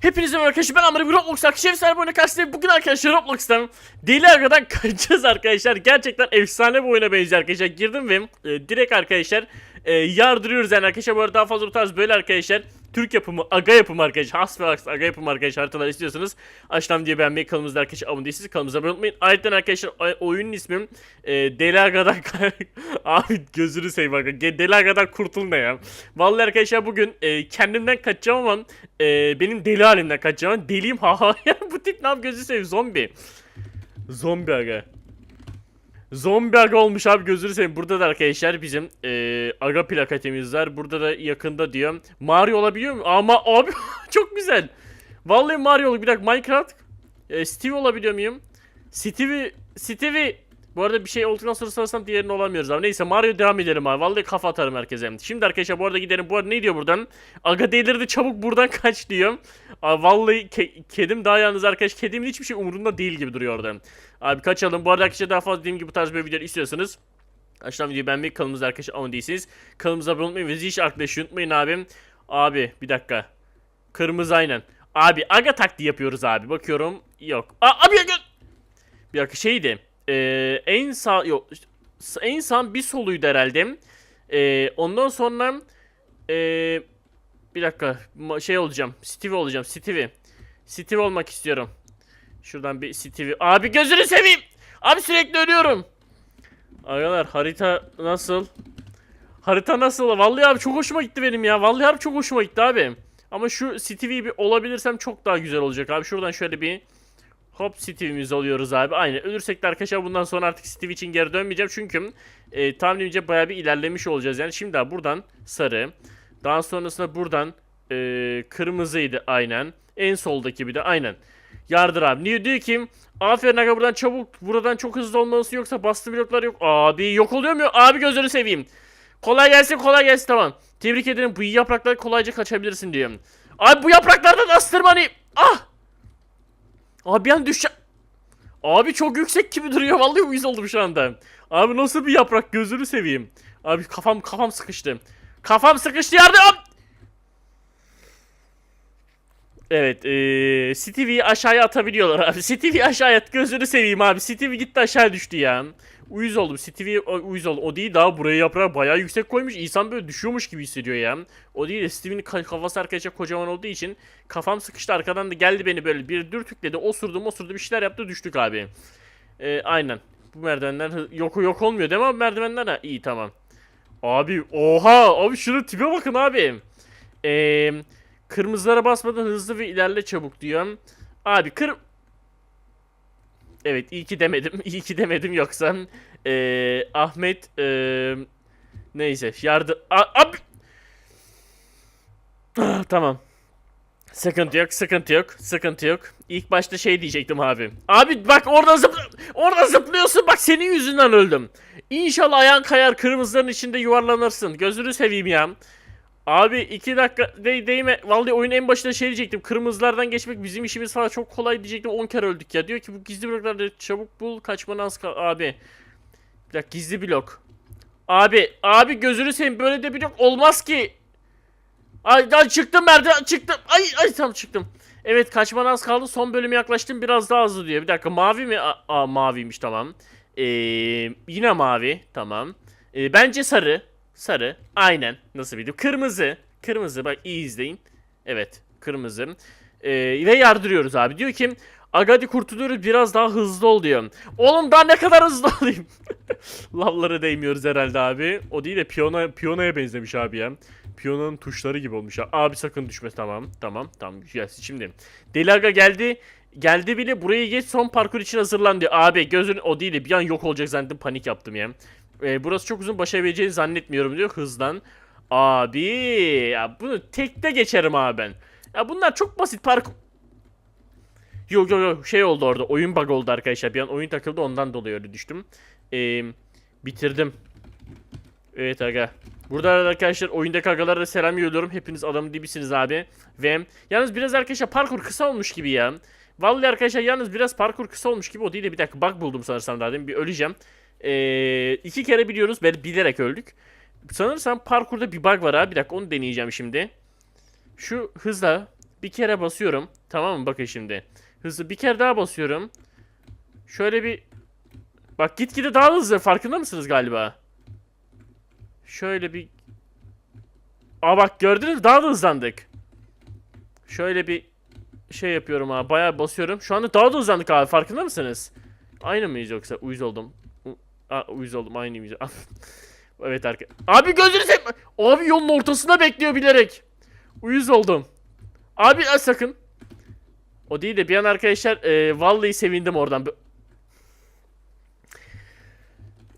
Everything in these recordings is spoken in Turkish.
Hepinize merhaba arkadaşlar ben Amri bir Roblox arkadaşlar Efsane bir oyuna karşınızdayım. Bugün arkadaşlar Roblox'tan Deli Aga'dan kaçacağız arkadaşlar. Gerçekten efsane bir oyuna benziyor arkadaşlar. Girdim ve e, direkt arkadaşlar e, Yardırıyoruz yani arkadaşlar. Bu arada daha fazla bu tarz böyle arkadaşlar Türk yapımı, aga yapımı arkadaşlar Has ve has aga yapımı arkadaşlar haritalar istiyorsanız Aşağıdan diye beğenmeyi kanalımızda arkadaşlar abone değilsiniz Kanalımıza abone olmayın Ayrıca arkadaşlar oy- oyunun ismim e, Deli Aga'dan Abi gözünü seveyim arkadaşlar Deli Aga'dan kurtul ne ya Vallahi arkadaşlar bugün e, kendimden kaçacağım ama e, benim deli halimden kaçacağım. Deliyim ha ha. Bu tip ne yap gözü seveyim zombi. Zombi aga. Zombi aga olmuş abi gözünü seveyim. Burada da arkadaşlar bizim e, aga plakatimiz var. Burada da yakında diyor. Mario olabiliyor mu? Ama abi çok güzel. Vallahi Mario olur. Bir dakika Minecraft. E, Steve olabiliyor muyum? Stevie Stevie bu arada bir şey olduktan sonra sanırsam diğerini olamıyoruz abi. Neyse Mario devam edelim abi. Vallahi kafa atarım herkese. Şimdi arkadaşlar bu arada gidelim. Bu arada ne diyor buradan? Aga delirdi çabuk buradan kaç diyor. Vallahi ke- kedim daha yalnız arkadaş. Kedimin hiçbir şey umurunda değil gibi duruyor orada. Abi kaçalım. Bu arada arkadaşlar daha fazla dediğim gibi bu tarz böyle videolar istiyorsanız Aşağıdan videoyu beğenmeyi kanalımıza arkadaşlar abone değilsiniz. Kanalımıza abone olmayı ve zil arkadaşı unutmayın abim. Abi bir dakika. Kırmızı aynen. Abi aga taktiği yapıyoruz abi. Bakıyorum. Yok. Aa, abi aga. Bir dakika şeydi. Ee, en sağ yok. En sağ bir soluydu herhalde. Ee, ondan sonra ee, bir dakika şey olacağım. Steve olacağım. Steve. Steve olmak istiyorum. Şuradan bir Steve. Abi gözünü seveyim. Abi sürekli ölüyorum. Arkadaşlar harita nasıl? Harita nasıl? Vallahi abi çok hoşuma gitti benim ya. Vallahi abi çok hoşuma gitti abi. Ama şu Steve'yi bir olabilirsem çok daha güzel olacak abi. Şuradan şöyle bir Hop Steve'imizi alıyoruz abi. Aynen. Ölürsek de arkadaşlar bundan sonra artık Steve için geri dönmeyeceğim. Çünkü e, tahminimce bayağı bir ilerlemiş olacağız. Yani şimdi abi buradan sarı. Daha sonrasında buradan e, kırmızıydı aynen. En soldaki bir de aynen. Yardır abi. Niye diyor ki aferin aga buradan çabuk buradan çok hızlı olmalısın yoksa bastı bloklar yok. Abi yok oluyor mu? Abi gözünü seveyim. Kolay gelsin kolay gelsin tamam. Tebrik ederim bu yaprakları kolayca kaçabilirsin diyorum. Abi bu yapraklardan nasıl tırmanayım? Ah! Abi bir an. Abi çok yüksek gibi duruyor. Vallahi uyuz oldum şu anda. Abi nasıl bir yaprak gözünü seveyim. Abi kafam kafam sıkıştı. Kafam sıkıştı yardım. Evet, eee Stevie'yi aşağıya atabiliyorlar abi. Stevie aşağıya at, gözünü seveyim abi. Stevie gitti aşağı düştü ya. Uyuz oldum. Stevie uyuz oldum. O değil daha buraya yaprağı bayağı yüksek koymuş. İnsan böyle düşüyormuş gibi hissediyor ya. O değil de Stevie'nin ka- kafası arkadaşlar kocaman olduğu için kafam sıkıştı. Arkadan da geldi beni böyle bir dürtükledi. Osurdum osurdu bir şeyler yaptı düştük abi. Eee aynen. Bu merdivenler yok yok olmuyor değil mi abi merdivenler? Ha, iyi tamam. Abi oha abi şunun tipe bakın abi. Eee kırmızılara basmadan hızlı ve ilerle çabuk diyor. Abi kır... Evet iyi ki demedim. İyi ki demedim yoksa eee, Ahmet eee, neyse yardım... A- abi... Ah, tamam. Sıkıntı yok, sıkıntı yok, sıkıntı yok. İlk başta şey diyecektim abi. Abi bak orada zıpl orada zıplıyorsun bak senin yüzünden öldüm. İnşallah ayağın kayar kırmızıların içinde yuvarlanırsın. Gözünü seveyim ya. Abi iki dakika de değme. Vallahi oyun en başında şey diyecektim. Kırmızılardan geçmek bizim işimiz falan çok kolay diyecektim. 10 kere öldük ya. Diyor ki bu gizli blokları çabuk bul kaçmanı az kal. Abi. Bir dakika gizli blok. Abi. Abi gözünü seveyim böyle de blok olmaz ki. Ay, ay çıktım merdiven çıktım. Ay ay tam çıktım. Evet kaçman az kaldı. Son bölüme yaklaştım. Biraz daha hızlı diyor. Bir dakika mavi mi? Aa, maviymiş tamam. Ee, yine mavi. Tamam. Ee, bence sarı. Sarı. Aynen. Nasıl bildim? Kırmızı. Kırmızı. Bak iyi izleyin. Evet. Kırmızı. Ee, ve yardırıyoruz abi. Diyor ki Agadi kurtuluyoruz biraz daha hızlı ol diyor. Oğlum daha ne kadar hızlı olayım? Lavlara değmiyoruz herhalde abi. O değil de piyano, piyanoya benzemiş abi ya. Piyanonun tuşları gibi olmuş. Abi sakın düşme tamam. Tamam. Tamam. Güzel. Şimdi Deli Aga geldi. Geldi bile burayı geç son parkur için hazırlan diyor. Abi gözün o değil de bir an yok olacak zannettim panik yaptım ya. Ee, burası çok uzun başarabileceğini zannetmiyorum diyor hızdan. Abi ya bunu tekte geçerim abi ben. Ya bunlar çok basit parkur. Yok yok yok şey oldu orada oyun bug oldu arkadaşlar. Bir an oyun takıldı ondan dolayı öyle düştüm. Ee, bitirdim. Evet aga. Burada arkadaşlar oyundaki agalara selam yolluyorum. Hepiniz adamın dibisiniz abi. Ve yalnız biraz arkadaşlar parkur kısa olmuş gibi ya. Vallahi arkadaşlar yalnız biraz parkur kısa olmuş gibi o değil de bir dakika bug buldum sanırsam daha demin bir öleceğim. Ee, iki kere biliyoruz ben bilerek öldük. Sanırsam parkurda bir bug var abi bir dakika onu deneyeceğim şimdi. Şu hızla Bir kere basıyorum. Tamam mı? Bakın şimdi. Hızlı bir kere daha basıyorum. Şöyle bir Bak gitgide daha hızlı. Farkında mısınız galiba? Şöyle bir Aa bak gördünüz daha da hızlandık. Şöyle bir şey yapıyorum abi. Bayağı basıyorum. Şu anda daha da hızlandık abi. Farkında mısınız? Aynı mıyız yoksa? Uyuz oldum. U- uyuz oldum. Aynı mıyız? evet arkadaşlar. Abi gözünü seveyim. Abi yolun ortasında bekliyor bilerek. Uyuz oldum. Abi sakın. O değil de bir an arkadaşlar e, vallahi sevindim oradan.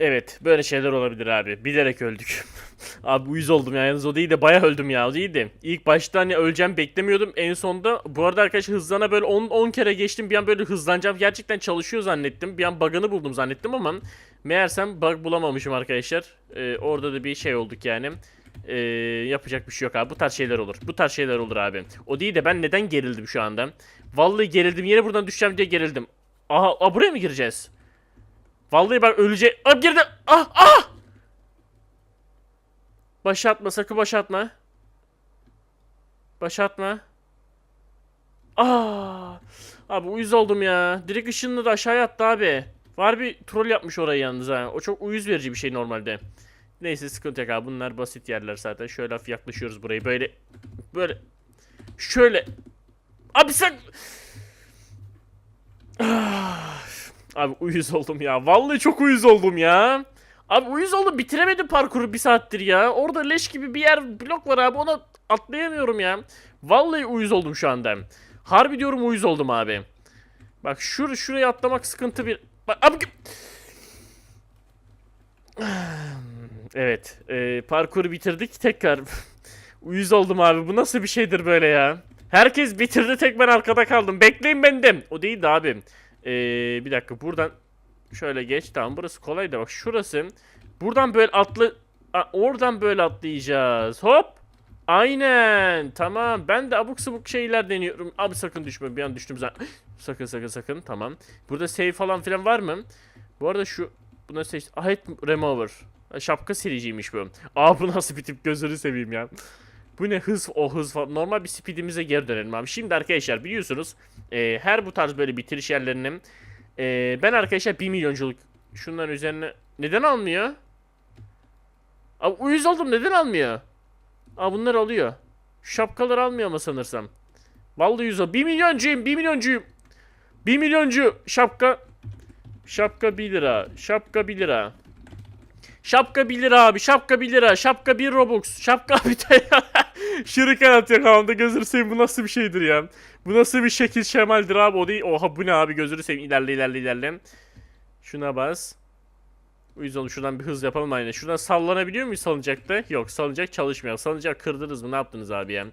Evet böyle şeyler olabilir abi. Bilerek öldük. abi uyuz oldum ya. Yalnız o değil de bayağı öldüm ya. O değil de. İlk başta hani öleceğim beklemiyordum. En sonda bu arada arkadaşlar hızlana böyle 10 10 kere geçtim. Bir an böyle hızlanacağım. Gerçekten çalışıyor zannettim. Bir an bug'ını buldum zannettim ama meğersem bug bulamamışım arkadaşlar. Ee, orada da bir şey olduk yani. Ee, yapacak bir şey yok abi. Bu tarz şeyler olur. Bu tarz şeyler olur abi. O değil de ben neden gerildim şu anda? Vallahi gerildim. Yine buradan düşeceğim diye gerildim. Aha, aa, buraya mı gireceğiz? Vallahi bak ölecek. Aa girdi. Ah ah. Başa atma sakın başa atma. Başa atma. Aa. Abi uyuz oldum ya. Direkt ışınını da aşağıya attı abi. Var bir troll yapmış orayı yalnız ha. O çok uyuz verici bir şey normalde. Neyse sıkıntı yok abi. Bunlar basit yerler zaten. Şöyle hafif yaklaşıyoruz burayı. Böyle böyle şöyle. Abi sen Ah. Abi uyuz oldum ya. Vallahi çok uyuz oldum ya. Abi uyuz oldum bitiremedim parkuru bir saattir ya. Orada leş gibi bir yer blok var abi ona atlayamıyorum ya. Vallahi uyuz oldum şu anda. Harbi diyorum uyuz oldum abi. Bak şur şuraya atlamak sıkıntı bir... Bak abi... Evet. E, parkuru bitirdik tekrar. uyuz oldum abi. Bu nasıl bir şeydir böyle ya? Herkes bitirdi tek ben arkada kaldım. Bekleyin benden. O değildi abi. Ee, bir dakika buradan şöyle geç. Tamam burası kolay da bak şurası. Buradan böyle atlı Aa, oradan böyle atlayacağız. Hop. Aynen. Tamam. Ben de abuk sabuk şeyler deniyorum. Abi sakın düşme. Bir an düştüm zaten. sakın sakın sakın. Tamam. Burada save falan filan var mı? Bu arada şu buna seç. Ahit remover. Şapka siliciymiş bu. Aa bu nasıl bir tip gözünü seveyim ya. Bu ne hız o hız falan. Normal bir speedimize geri dönelim abi. Şimdi arkadaşlar biliyorsunuz e, her bu tarz böyle bitiriş yerlerinin e, ben arkadaşlar 1 milyonculuk şunların üzerine neden almıyor? Abi uyuz oldum neden almıyor? Aa bunlar alıyor. Şu Şapkaları almıyor mu sanırsam? Vallahi yüz ol. 1 milyoncuyum 1 milyoncuyum. 1 milyoncu şapka. Şapka 1 lira. Şapka 1 lira. Şapka 1 lira abi. Şapka 1 lira. Şapka 1 Robux. Şapka bir tane. Şuriken atıyor kafamda. Gözünü seveyim bu nasıl bir şeydir ya. Bu nasıl bir şekil şemaldir abi o değil. Oha bu ne abi gözünü seveyim. İlerle ilerle ilerle. Şuna bas. Uyuz oldu şuradan bir hız yapalım aynen. Şuradan sallanabiliyor muyuz salıncakta? Yok salıncak çalışmıyor. Salıncak kırdınız mı ne yaptınız abi ya?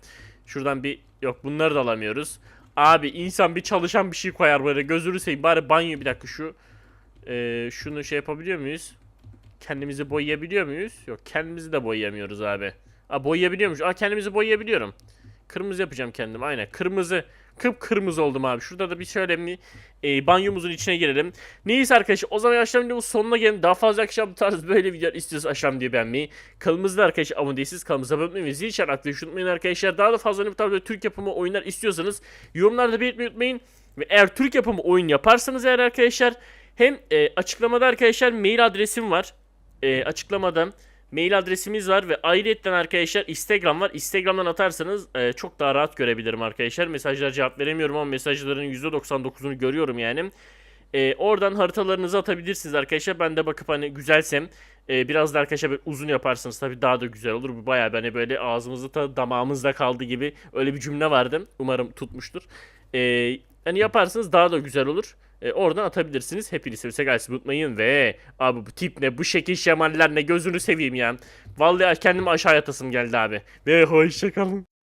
Şuradan bir yok bunları da alamıyoruz. Abi insan bir çalışan bir şey koyar böyle gözünü seveyim. Bari banyo bir dakika şu. Ee, şunu şey yapabiliyor muyuz? Kendimizi boyayabiliyor muyuz? Yok kendimizi de boyayamıyoruz abi. Aa boyayabiliyormuş. Aa kendimizi boyayabiliyorum. Kırmızı yapacağım kendim aynen. Kırmızı. Kıpkırmızı oldum abi. Şurada da bir şöyle bir e, banyomuzun içine girelim. Neyse arkadaşlar o zaman yaşam videomuz sonuna gelin. Daha fazla akşam tarz böyle videolar istiyorsanız aşağıdan diye beğenmeyi. Kanalımızda arkadaşlar abone değilsiniz. Kanalımıza abone olmayı ve zil çan atmayı unutmayın arkadaşlar. Daha da fazla bu tarz böyle Türk yapımı oyunlar istiyorsanız yorumlarda belirtmeyi unutmayın. Ve eğer Türk yapımı oyun yaparsanız eğer arkadaşlar hem e, açıklamada arkadaşlar mail adresim var. E, açıklamada mail adresimiz var ve ayrıyetten arkadaşlar Instagram var. Instagram'dan atarsanız e, çok daha rahat görebilirim arkadaşlar. Mesajlara cevap veremiyorum ama mesajların %99'unu görüyorum yani. E, oradan haritalarınızı atabilirsiniz arkadaşlar. Ben de bakıp hani güzelsem e, biraz da arkadaşlar böyle uzun yaparsanız tabii daha da güzel olur. Bu bayağı hani böyle ağzımızda da damağımızda kaldı gibi öyle bir cümle vardı. Umarım tutmuştur. E, hani yaparsanız daha da güzel olur. E, oradan atabilirsiniz. Hepinizi sevse gelsin unutmayın ve abi bu tip ne bu şekil şemaller ne gözünü seveyim ya. Vallahi kendimi aşağı yatasım geldi abi. Ve hoşçakalın.